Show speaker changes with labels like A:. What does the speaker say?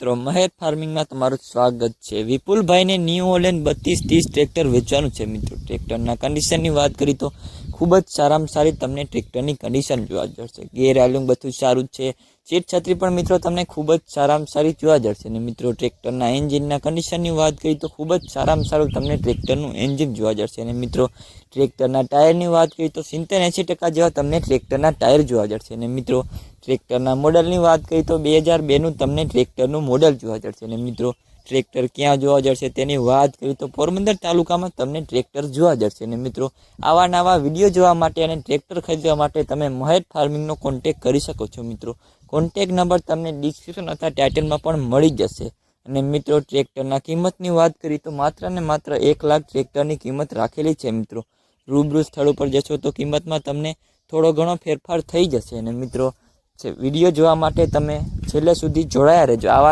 A: મિત્રો, મહેર ફાર્મિંગમાં તમારું સ્વાગત છે. વિપુલભાઈને ન્યૂ હોલેન્ડ બત્રીસ ત્રીસ ટ્રેક્ટર વેચવાનું છે મિત્રો. ટ્રેક્ટરના કન્ડિશનની વાત કરી તો ખૂબ જ સારામાં સારી તમને ટ્રેક્ટરની કન્ડિશન જોવા જશે ગેર આલુંગ બધું સારું જ છે. ચેટ છત્રી પણ મિત્રો તમને ખૂબ જ સારામાં સારી જોવા જશે અને મિત્રો ટ્રેક્ટરના એન્જિનના કન્ડિશનની વાત કરી તો ખૂબ જ સારામાં સારું તમને ટ્રેક્ટરનું એન્જિન જોવા જશે અને મિત્રો ટ્રેક્ટરના ટાયરની વાત કરી તો સિત્તેર એંસી ટકા જેવા તમને ટ્રેક્ટરના ટાયર જોવા જશે અને મિત્રો ટ્રેક્ટરના મોડલની વાત કરી તો બે હજાર બેનું તમને ટ્રેક્ટરનું મોડલ જોવા જશે અને મિત્રો, ટ્રેક્ટર ક્યાં જોવા જશે તેની વાત કરી તો પોરબંદર તાલુકામાં તમને ટ્રેક્ટર જોવા જશે અને મિત્રો, આવા નવા વીડિયો જોવા માટે અને ટ્રેક્ટર ખરીદવા માટે તમે મહેશ ફાર્મિંગનો કોન્ટેક કરી શકો છો. મિત્રો કોન્ટેક નંબર તમને ડિસ્ક્રિપ્શન અથવા ટાઇટલમાં પણ મળી જશે. અને મિત્રો, ટ્રેક્ટરના કિંમતની વાત કરી તો માત્ર ને માત્ર એક લાખ ટ્રેક્ટરની કિંમત રાખેલી છે. મિત્રો, રૂબરૂ સ્થળ ઉપર જશો તો કિંમતમાં તમને થોડો ઘણો ફેરફાર થઈ જશે. અને મિત્રો છે વીડિયો જોવા માટે તમે છેલ્લે સુધી જોડાયા રહેજો. આવા